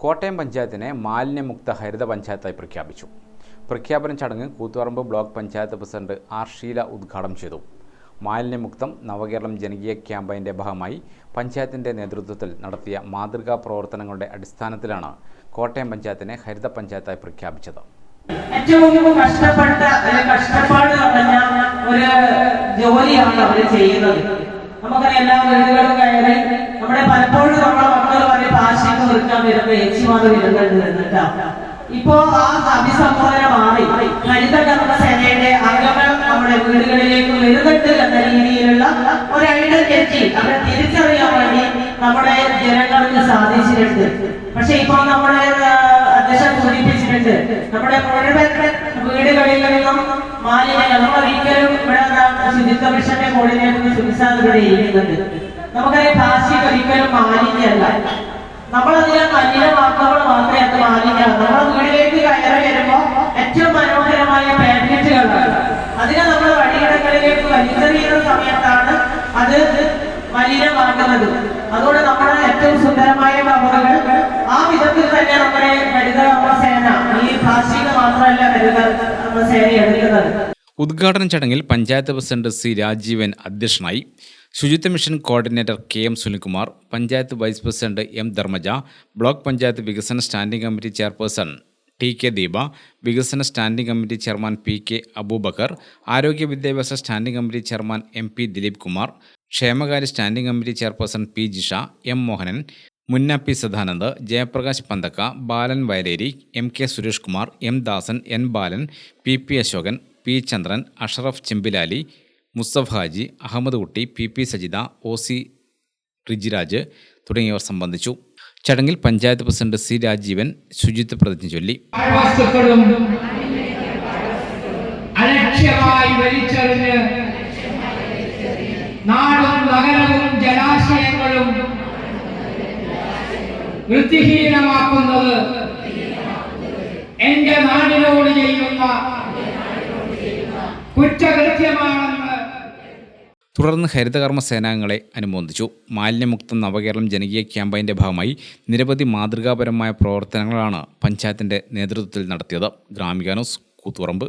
കോട്ടയം പഞ്ചായത്തിനെ മാലിന്യമുക്ത ഹരിത പഞ്ചായത്തായി പ്രഖ്യാപിച്ചു. പ്രഖ്യാപന ചടങ്ങ് Koothuparamba block panchayat president R Sheela ഉദ്ഘാടനം ചെയ്തു. മാലിന്യമുക്തം നവകേരളം ജനകീയ ക്യാമ്പയിന്റെ ഭാഗമായി പഞ്ചായത്തിന്റെ നേതൃത്വത്തിൽ നടത്തിയ മാതൃകാ പ്രവർത്തനങ്ങളുടെ അടിസ്ഥാനത്തിലാണ് കോട്ടയം പഞ്ചായത്തിനെ ഹരിത പഞ്ചായത്തായി പ്രഖ്യാപിച്ചത്. ഏറ്റവും കഷ്ടപ്പെട്ട ഒരു ജോലിയാണ് അവർ ചെയ്യുന്നത്. നമുക്കറിയാം എല്ലാ വീടുകളും കയറി നമ്മുടെ നിർക്കാൻ വരുന്ന ഏച്ചിമാർ വരുന്നുണ്ട് എന്നിട്ടാ ഇപ്പോ ആ അഭിസംബോധന മാറി. ഹരിത കർമ്മസേനയുടെ അംഗങ്ങൾ നമ്മുടെ വീടുകളിലേക്ക് വരുന്നുണ്ട് എന്ന രീതിയിലുള്ള ഒരു ഐഡന്റിറ്റി അവരെ തിരിച്ചറിയാൻ വേണ്ടി നമ്മുടെ ജനങ്ങൾക്ക് സാധിച്ചിട്ടുണ്ട്. പക്ഷെ ഇപ്പൊ നമ്മുടെ അധ്യക്ഷൻ സൂചിപ്പിച്ചിട്ടുണ്ട്. നമ്മുടെ മുഴുവൻ വീടുകളിൽ നിന്നും മാലിന്യങ്ങൾ നമ്മൾ ഒരിക്കലും ഇവിടെ ശുചിത്വ മിഷന്റെ കോർഡിനേറ്റർ ഇവിടെ ഇരിക്കുന്നുണ്ട്. നമുക്കറിയാം പ്ലാസ്റ്റിക് ഒരിക്കലും മാലിന്യമല്ല. നമ്മളതിനെ മലിനമാക്കുമ്പോൾ മാത്രമേ അത് മാലിന്യമാണ് നമ്മൾ വീട്ടിലേക്ക് കയറി വരുമ്പോൾ ഏറ്റവും മനോഹരമായ പാക്കറ്റുകൾ. അതിനെ നമ്മൾ വഴിയിടങ്ങളിലേക്ക് വലിച്ചെറിയുന്ന സമയത്താണ് അത് മലിനമാക്കുന്നത് അതുകൊണ്ട് നമ്മുടെ ഏറ്റവും സുന്ദരമായ കവറുകൾ ആ വിധത്തിൽ തന്നെ നമ്മുടെ ഹരിത കർമ്മസേന ഈ പ്ലാസ്റ്റിക് മാത്രമല്ല ഹരിത കർമ്മസേന എടുക്കുന്നത്. ഉദ്ഘാടന ചടങ്ങിൽ പഞ്ചായത്ത് പ്രസിഡന്റ് സി രാജീവൻ അധ്യക്ഷനായി ശുചിത്വ mission coordinator K M Sunilkumar panchayat vice president M Dharmaja block panchayat വികസന standing committee chairperson T K Deepa വികസന standing committee chairman P K Abubakar ആരോഗ്യ വിദ്യാഭ്യാസ standing committee chairman M P Dileep Kumar ക്ഷേമകാര്യ standing committee chairperson P Jisha M Mohanan Munna P Sadanand Jayaprakash Panthakka Balan Vayaleri M K Suresh Kumar M Dasan N Balan P P Ashokan P Chandran Ashraf Chembilali Musthaf Haji Ahammed Kutty P P Sajitha O C Rijiraj തുടങ്ങിയവർ സംബന്ധിച്ചു. ചടങ്ങിൽ panchayat president C Rajeevan ശുചിത്വ പ്രതിജ്ഞ ചൊല്ലി. കുറ്റകൃത്യമാണ് നാടും നഗരവും ജലാശയങ്ങളും നാടിനോട് ചെയ്യുന്ന കുറ്റകൃത്യമാണെന്ന് തുടർന്ന് ഹരിതകർമ്മ സേനാംഗങ്ങളെ അനുമോദിച്ചു. മാലിന്യമുക്ത നവകേരളം ജനകീയ ക്യാമ്പയിന്റെ ഭാഗമായി നിരവധി മാതൃകാപരമായ പ്രവർത്തനങ്ങളാണ് പഞ്ചായത്തിന്റെ നേതൃത്വത്തിൽ നടത്തിയത്. ഗ്രാമിക ന്യൂസ് കൂത്തുപറമ്പ്.